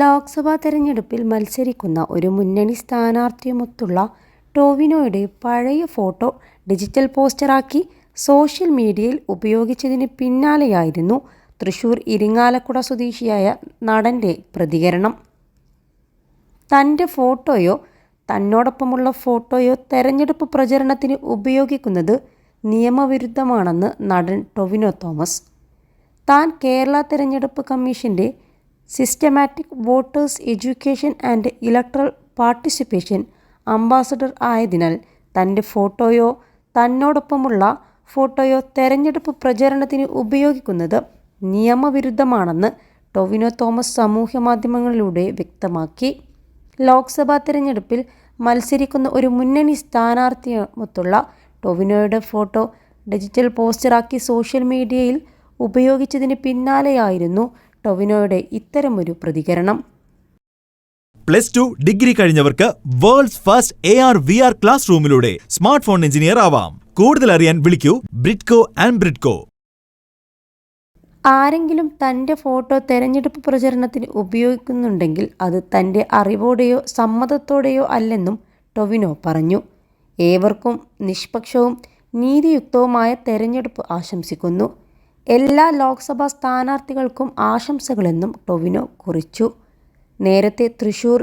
ലോക്സഭാ തെരഞ്ഞെടുപ്പിൽ മത്സരിക്കുന്ന ഒരു മുന്നണി സ്ഥാനാർത്ഥിയുമൊത്തുള്ള ടോവിനോയുടെ പഴയ ഫോട്ടോ ഡിജിറ്റൽ പോസ്റ്ററാക്കി സോഷ്യൽ മീഡിയയിൽ ഉപയോഗിച്ചതിന് പിന്നാലെയായിരുന്നു തൃശൂർ ഇരിങ്ങാലക്കുട സ്വദേശിയായ നടന്റെ പ്രതികരണം. തന്റെ ഫോട്ടോയോ തന്നോടൊപ്പമുള്ള ഫോട്ടോയോ തെരഞ്ഞെടുപ്പ് പ്രചരണത്തിന് ഉപയോഗിക്കുന്നത് നിയമവിരുദ്ധമാണെന്ന് നടൻ ടൊവിനോ തോമസ്. താൻ കേരള തെരഞ്ഞെടുപ്പ് കമ്മീഷന്റെ systematic voters education and electoral participation ambassador ആയതിനാൽ തന്റെ ഫോട്ടോയോ തന്നോടൊപ്പമുള്ള ഫോട്ടോയോ തെരഞ്ഞെടുപ്പ് പ്രചരണത്തിന് ഉപയോഗിക്കുന്നത് നിയമവിരുദ്ധമാണെന്ന് ടൊവിനോ തോമസ് സമൂഹ മാധ്യമങ്ങളിലൂടെ വ്യക്തമാക്കി. ലോക്സഭാ തെരഞ്ഞെടുപ്പിൽ മത്സരിക്കുന്ന ഒരു മുന്നണി സ്ഥാനാർത്ഥിയുമൊത്തുള്ള ടൊവിനോയുടെ ഫോട്ടോ ഡിജിറ്റൽ പോസ്റ്ററാക്കി സോഷ്യൽ മീഡിയയിൽ ഉപയോഗിച്ചതിന് പിന്നാലെയായിരുന്നു ടൊവിനോയുടെ ഇത്തരമൊരു പ്രതികരണം. Plus two degree കഴിഞ്ഞവർക്ക് world's first A R V R class റൂമിലൂടെ smart phone engineer ആവാം. കൂടുതൽ അറിയാൻ വിളിക്കൂ ബ്രിഡ്കോ ആൻഡ് ബ്രിഡ്കോ. ആരെങ്കിലും തന്റെ ഫോട്ടോ തെരഞ്ഞെടുപ്പ് പ്രചരണത്തിന് ഉപയോഗിക്കുന്നുണ്ടെങ്കിൽ അത് തന്റെ അറിവോടെയോ സമ്മതത്തോടെയോ അല്ലെന്നും ടൊവിനോ പറഞ്ഞു. ഏവർക്കും നിഷ്പക്ഷവും നീതിയുക്തവുമായ തെരഞ്ഞെടുപ്പ് ആശംസിക്കുന്നു. എല്ലാ ലോക്സഭാ സ്ഥാനാർത്ഥികൾക്കും ആശംസകളെന്നും ടൊവിനോ കുറിച്ചു. നേരത്തെ തൃശൂർ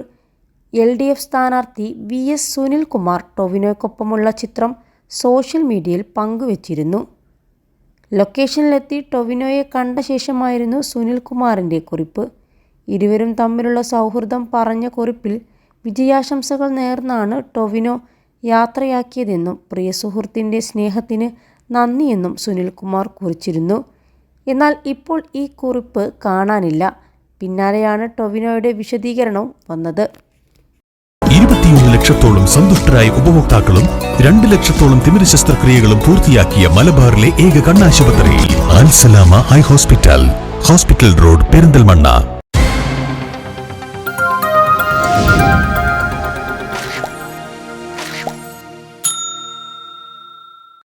എൽ ഡി എഫ് സ്ഥാനാർത്ഥി വി എസ് സുനിൽകുമാർ ടൊവിനോയ്ക്കൊപ്പമുള്ള ചിത്രം സോഷ്യൽ മീഡിയയിൽ പങ്കുവച്ചിരുന്നു. ലൊക്കേഷനിലെത്തി ടൊവിനോയെ കണ്ട ശേഷമായിരുന്നു സുനിൽകുമാറിന്റെ കുറിപ്പ്. ഇരുവരും തമ്മിലുള്ള സൗഹൃദം പറഞ്ഞ കുറിപ്പിൽ വിജയാശംസകൾ നേർന്നാണ് ടൊവിനോ യാത്രയാക്കിയതെന്നും പ്രിയ സുഹൃത്തിന്റെ സ്നേഹത്തിന് നന്ദിയെന്നും സുനിൽകുമാർ കുറിച്ചിരുന്നു. എന്നാൽ ഇപ്പോൾ ഈ കുറിപ്പ് കാണാനില്ല. പിന്നാലെയാണ് ടൊവിനോയുടെ വിശദീകരണവും വന്നത്. ഇരുപത്തിയൊന്ന് ലക്ഷത്തോളം സന്തുഷ്ടരായ ഉപഭോക്താക്കളും രണ്ട് ലക്ഷത്തോളം തിമിര ശസ്ത്രക്രിയകളും പൂർത്തിയാക്കിയ മലബാറിലെ ഏക കണ്ണാശുപത്രി Alsalama eye hospital. Hospital road Perinthalmanna.